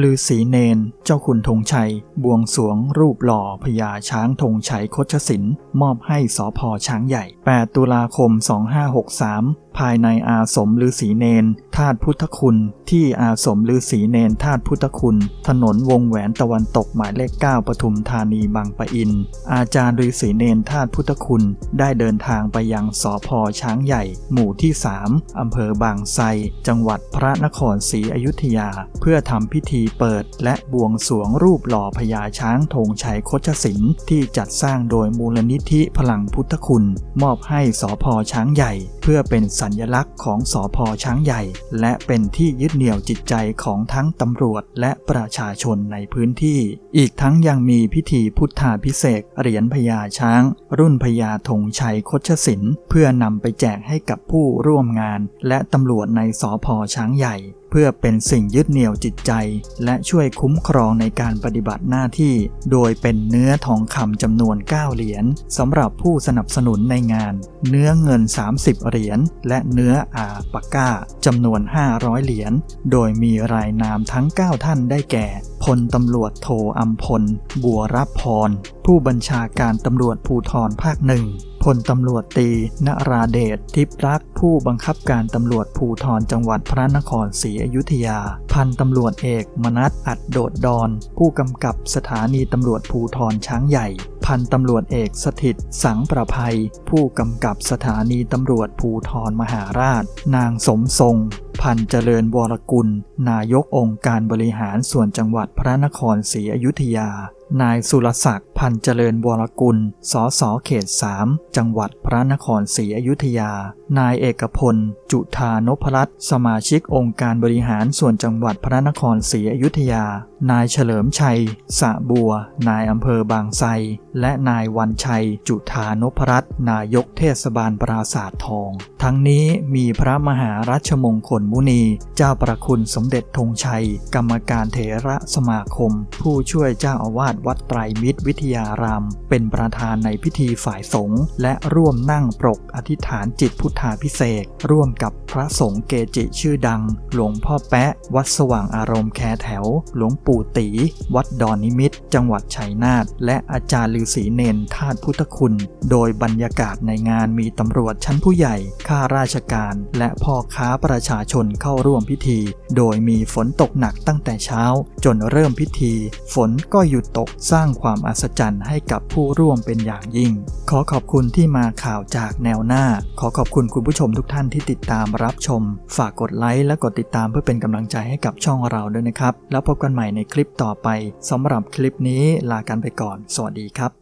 ลือศีเนน เจ้าขุนธงชัย บวงสวงรูปหล่อพญาช้างธงชัยคชสินมอบให้สอพอช้างใหญ่ 8 ตุลาคม 2563 ภายในอาสมฤาษีเนนธาตุพุทธคุณ ที่อาสมฤาษีเนนธาตุพุทธคุณ ถนนวงแหวนตะวันตกหมายเลข 9 ปทุมธานีบางปะอิน อาจารย์ฤาษีเนนธาตุพุทธคุณ ได้เดินทางไปยังสอพอช้างใหญ่ หมู่ที่ 3 อำเภอบางไทรจังหวัดพระนครศรีอยุธยา เพื่อทำพิธีเปิดและบวงสรวงรูปหล่อพญาช้างธงชัยคชสินที่จัดสร้างโดยมูลนิธิพลังพุทธคุณ มอบให้สอพอช้างใหญ่ เพื่อเป็นสัญลักษณ์ของสอพอช้างใหญ่ และเป็นที่ยึดเหนี่ยวจิตใจของทั้งตำรวจและประชาชนในพื้นที่ อีกทั้งยังมีพิธีพุทธาพิเศษเหรียญพญาช้าง รุ่นพญาธงชัยคชสินเพื่อนำไปแจกให้กับผู้ร่วมงาน และตำรวจในสอพอช้างใหญ่ เพื่อเป็นสิ่งยึดเหนี่ยวจิตใจ และช่วยคุ้มครองในการปฏิบัติหน้าที่ โดยเป็นเนื้อทองคำจำนวน 9 เหรียญสำหรับผู้สนับสนุนในงาน เนื้อเงิน 30 เหรียญและเนื้ออาปากก้าจำนวน 500 เหรียญโดยมีรายนามทั้ง 9 ท่านได้แก่พลตำรวจโทอัมพล บัวรับพร ผู้บัญชาการตำรวจภูธรภาคหนึ่ง พลตำรวจตีนราเดชทิพย์รักผู้บังคับการตำรวจภูธรจังหวัดพระนครศรีอยุธยา พันตำรวจเอกมนัสอัดโดดดอน ผู้กำกับสถานีตำรวจภูธรช้างใหญ่ พันตำรวจเอกสถิตสังประภัย ผู้กำกับสถานีตำรวจภูธรมหาราช นางสมทรงพันเจริญวรกุล นายกองค์การบริหารส่วนจังหวัดพระนครศรีอยุธยา นายสุรศักดิ์พันเจริญวรกุล สสเขต3จังหวัดพระนครศรีอยุธยา นายเอกพล จุธานพรัตน์สมาชิกองค์การบริหารส่วนจังหวัดพระนครศรีอยุธยา นายเฉลิมชัย สะบัว นายอำเภอบางไทรและนายวันชัย จุธานพรัตน์นายกเทศบาลปราสาททอง ทั้งนี้มีพระมหารัชมงคลมุนี เจ้าประคุณสมเด็จธงชัย กรรมการเถระสมาคม ผู้ช่วยเจ้าอาวาสวัดไตรมิตรวิทยาราม เป็นประธานในพิธีฝ่ายสงฆ์และร่วมนั่งปรกอธิษฐานจิตพุทธาพิเศษกร่วมกับพระสงฆ์เกจิชื่อดัง หลวงพ่อแปะ วัดสว่างอารมณ์แคแถว หลวงปู่ตี วัดดอนนิมิต จังหวัดชัยนาทและอาจารย์ฤาษีเนนธาตุพุทธคุณ โดยบรรยากาศในงานมีตำรวจชั้นผู้ใหญ่ ข้าราชการ และพ่อค้าประชาชนเข้าร่วมพิธี โดยมีฝนตกหนักตั้งแต่เช้า จนเริ่มพิธี ฝนก็หยุดตกสร้างความอัศจรรย์ให้กับผู้ร่วมเป็นอย่างยิ่ง ขอขอบคุณที่มาข่าวจากแนวหน้า ขอขอบคุณคุณผู้ชมทุกท่านที่ติดตามรับชม ฝากกดไลค์และกดติดตามเพื่อเป็นกำลังใจให้กับช่องเราด้วยนะครับ แล้วพบกันใหม่ในคลิปต่อไปสำหรับคลิปนี้ลากันไปก่อน สวัสดีครับ